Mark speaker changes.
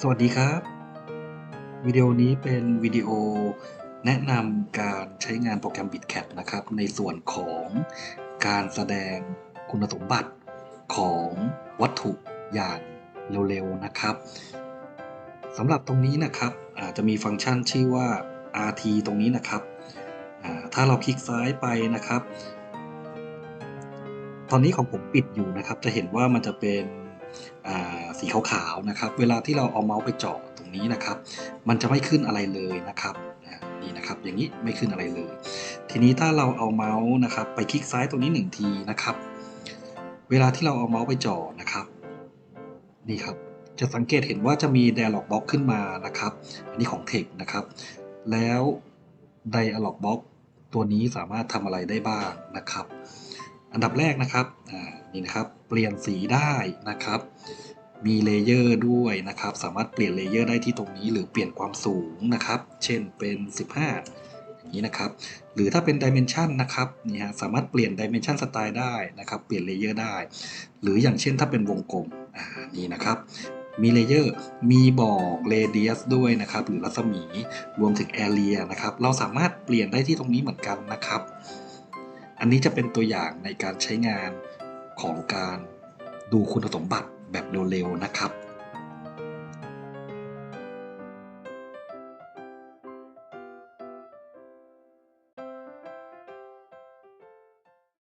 Speaker 1: สวัสดีครับ วิดีโอนี้เป็นวิดีโอแนะนำการใช้งานโปรแกรม BitCat นะครับ ในส่วนของการแสดงคุณสมบัติของวัตถุอย่างเร็วๆนะครับสำหรับตรงนี้นะครับอาจจะมีฟังก์ชันชื่อว่า RT ตรงนี้นะครับ ถ้าเราคลิกซ้ายไปนะครับ ตอนนี้ของผมปิดอยู่นะครับ จะเห็นว่ามันจะเป็น สีขาวๆนะครับ เวลาที่เราเอาเมาส์ไปเจาะตรงนี้นะครับ มันจะไม่ขึ้นอะไรเลยนะครับนี่นะครับ อย่างนี้ไม่ขึ้นอะไรเลย ทีนี้ถ้าเราเอาเมาส์นะครับ ไปคลิกซ้ายตรงนี้หนึ่งทีนะครับ เวลาที่เราเอาเมาส์ไปเจาะนะครับ นี่ครับ จะสังเกตเห็นว่าจะมี dialog box ขึ้นมานะครับ อันนี้ของ Text นะครับ แล้ว dialog box ตัวนี้สามารถทำอะไรได้บ้างนะครับ อันดับแรกนะครับอ่า นี่นะครับ เปลี่ยนสีได้นะครับ มีเลเยอร์ด้วยนะครับ สามารถเปลี่ยนเลเยอร์ได้ที่ตรงนี้ หรือเปลี่ยนความสูงนะครับ เช่นเป็น 15 อย่างนี้นะครับ หรือถ้าเป็น Dimension นะครับนี่ฮะสามารถเปลี่ยน Dimension Style ได้นะครับ เปลี่ยนเลเยอร์ได้ หรืออย่างเช่นถ้าเป็นวงกลมอ่านี่นะครับมีเลเยอร์ มีบอก radius ด้วยนะครับ หรือรัศมี รวมถึง area นะครับ เราสามารถเปลี่ยนได้ที่ตรงนี้เหมือนกันนะครับ อันนี้จะเป็นตัวอย่างในการใช้งาน ของการดูคุณสมบัติแบบเร็วๆนะครับ